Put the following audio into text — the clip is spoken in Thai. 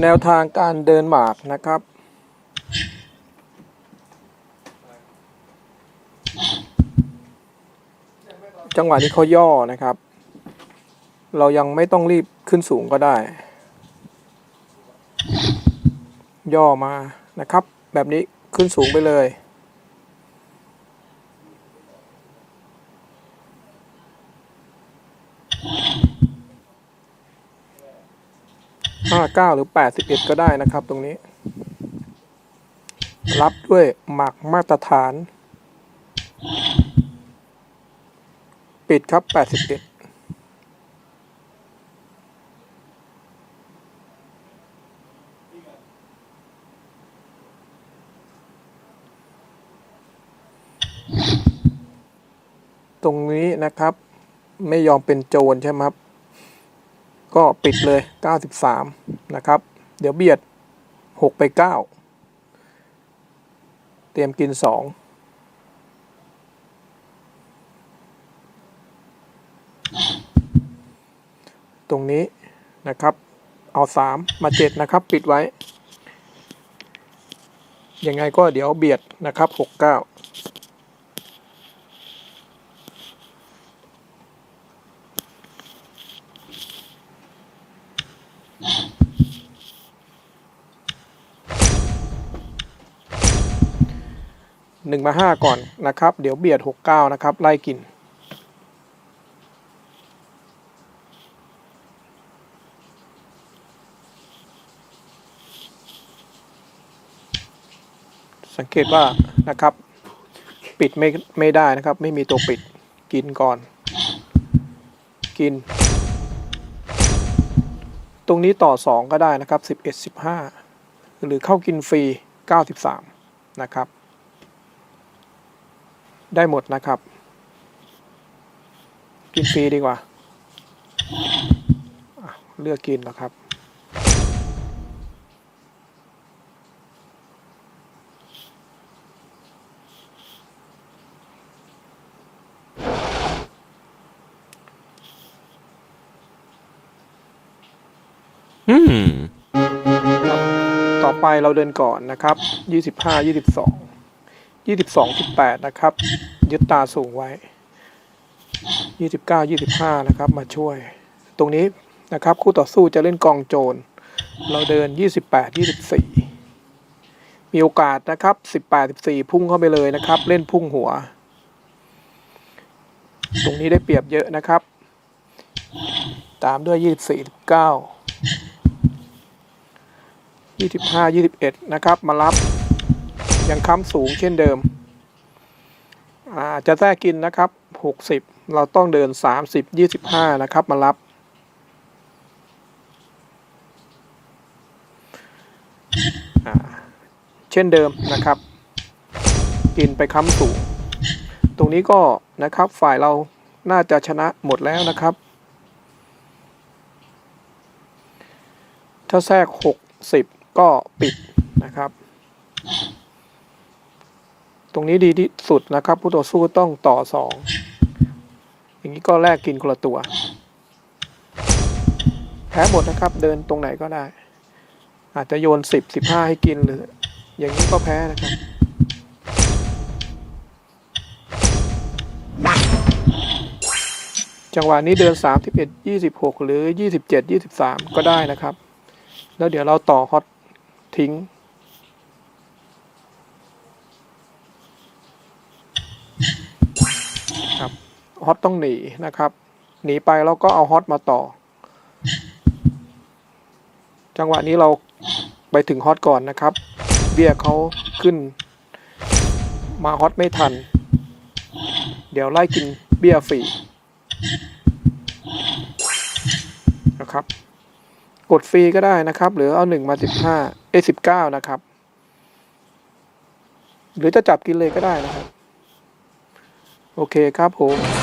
แนวทางการเดินหมากนะครับ จังหวะนี้เขาย่อนะครับ เรายังไม่ต้องรีบขึ้นสูงก็ได้ ย่อมานะครับ แบบนี้ขึ้นสูงไปเลย ห้าเก้าหรือแปดสิบเอ็ดก็ได้นะครับตรงนี้ รับด้วยหมักมาตรฐาน ปิดครับแปดสิบเอ็ดตรงนี้นะครับ ไม่ยอมเป็นโจรใช่ไหมครับ ก็ปิดเลย 93 นะครับ เดี๋ยวเบียด 6 ไป 9 เตรียมกิน 2ตรงนี้นะครับ เอา 3 มา 7 นะครับ ปิดไว้ ยังไงก็เดี๋ยวเบียดนะครับ 6 9หนึ่งมาห้าก่อนนะครับ เดี๋ยวเบียดหกเก้านะครับ ไล่กิน สังเกตว่านะครับ ปิดไม่ไม่ได้นะครับ ไม่มีตัวปิดกินก่อน กิน ตรงนี้ต่อ 2 ก็ได้นะครับ 11 15 หรือเข้ากินฟรี 93 นะครับ ได้หมดนะครับ กินฟรีดีกว่าอะเลือกกินแล้วครับ Hmm. ต่อไปเราเดินก่อนนะครับ 25 22 22 18นะครับ ยึดตาสูงไว้29 25นะครับ มาช่วย ตรงนี้นะครับ คู่ต่อสู้จะเล่นกองโจร เราเดิน28 24มีโอกาสนะครับ18 14พุ่งเข้าไปเลยนะครับ เล่นพุ่งหัว ตรงนี้ได้เปรียบเยอะนะครับ ตามด้วย24 19ยี่สิบห้ายี่สิบเอ็ดนะครับ มารับ ยังค้ำสูงเช่นเดิม จะแทรกกินนะครับหกสิบเราต้องเดินสามสิบยี่สิบห้านะครับ มารับ เช่นเดิมนะครับ กินไปค้ำสูง ตรงนี้ก็นะครับฝ่ายเราน่าจะชนะหมดแล้วนะครับ ถ้าแทรกหกสิบก็ปิดนะครับ ตรงนี้ดีที่สุดนะครับผู้ต่อสู้ต้องต่อสองอย่างนี้ก็แลกกินคนละตัว แพ้หมดนะครับ เดินตรงไหนก็ได้ อาจจะโยนสิบสิบห้าให้กินหรือ อย่างนี้ก็แพ้นะครับจังหวะนี้เดิน 31 26 หรือ 27 23 ก็ได้นะครับ แล้วเดี๋ยวเราต่อฮอตทิ้ง ครับ ฮอตต้องหนีนะครับ หนีไปแล้วก็เอาฮอตมาต่อ จังหวะนี้เราไปถึงฮอตก่อนนะครับ เบี้ยเขาขึ้น มาฮอตไม่ทัน เดี๋ยวไล่กินเบี้ยฟรีนะครับ กดฟรีก็ได้นะครับ หรือเอาหนึ่งมาสิบห้าเอสิบเก้านะครับ หรือจะจับกินเลยก็ได้นะครับ โอเคครับผม